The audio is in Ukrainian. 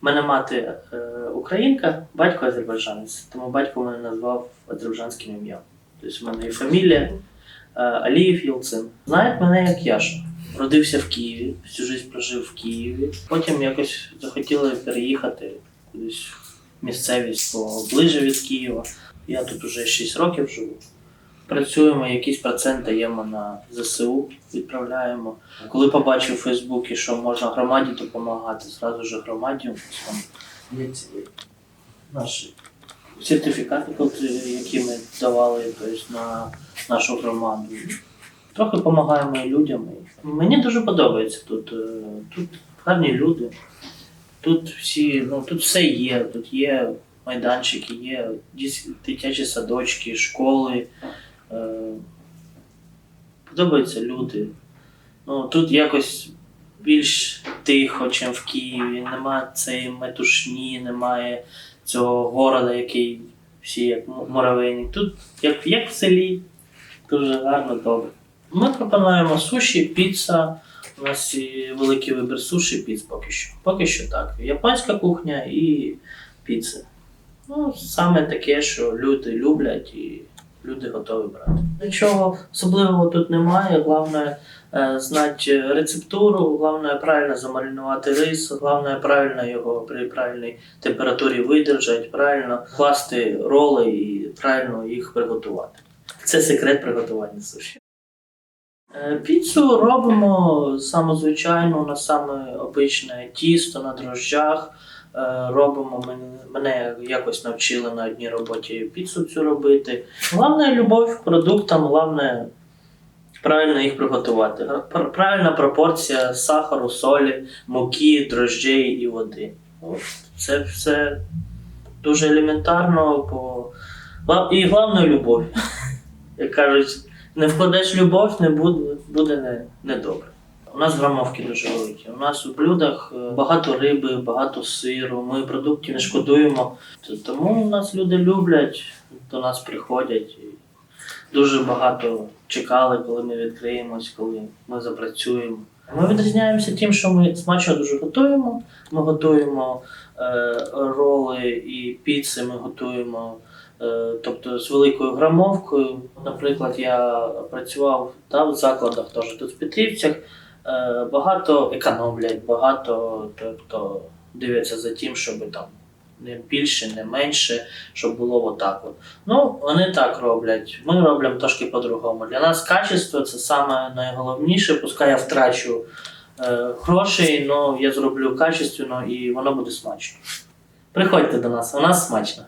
Мене мати е, українка, батько азербайджанець, тому батько мене назвав азербайджанським ім'ям. Тобто в мене і фамілія е, Алієв Єлцин. Знають мене як Яша. Родився в Києві, всю життя прожив в Києві. Потім якось захотіли переїхати кудись в місцевість поближе від Києва. Я тут уже 6 років живу. Працюємо, якийсь процент даємо на ЗСУ, відправляємо. Коли побачив у Фейсбуці, що можна громаді допомагати, зразу ж громаді є наші сертифікати, які ми давали тобто, на нашу громаду. Трохи допомагаємо людям. Мені дуже подобається тут. е, Тут гарні люди. Тут всі, ну тут все є. Тут є майданчики, є дитячі садочки, школи. Е, Подобаються люди. Ну, тут якось більш тихо, ніж в Києві. Немає цієї метушні, немає цього города, який всі як м- муравейник. Тут як, як в селі, дуже гарно, добре. Ми пропонуємо суші, піца. У нас великий вибір суші, піц поки що. Поки що так. Японська кухня і піци. Ну, саме таке, що люди люблять і люди готові брати. Нічого особливого тут немає. Головне е, знати рецептуру, головне правильно замаринувати рис, головне правильно його при правильній температурі видержати, правильно класти роли і правильно їх приготувати. Це секрет приготування суші. Е, Піцу робимо самозвичайно, у нас саме обичне тісто на дрожжах. Е, Робимо мене, якось навчили на одній роботі піцу цю робити. Головне любов к продуктам, головне правильно їх приготувати. Правильна пропорція сахару, солі, муки, дрожжей і води. Це все дуже елементарно, бо і головне любов. Як кажуть, не вкладеш любов, не буде, буде не, недобре. У нас грамовки дуже великі. У нас у блюдах е, багато риби, багато сиру. Ми продуктів не шкодуємо. Тому у нас люди люблять, до нас приходять. Дуже багато чекали, коли ми відкриємось, коли ми запрацюємо. Ми відрізняємося тим, що ми смачно дуже готуємо. Ми готуємо е, роли і піци, ми готуємо Е, тобто з великою грамовкою. Наприклад, я працював та, в закладах теж тут в Петрівцях. Е, Багато економлять, багато тобто, дивляться за тим, щоб там не більше, не менше, щоб було отак. От. Ну, вони так роблять. Ми робимо трошки по-другому. Для нас качество це саме найголовніше, пускай я втрачу е, грошей, але я зроблю качественно і воно буде смачно. Приходьте до нас, у нас смачно.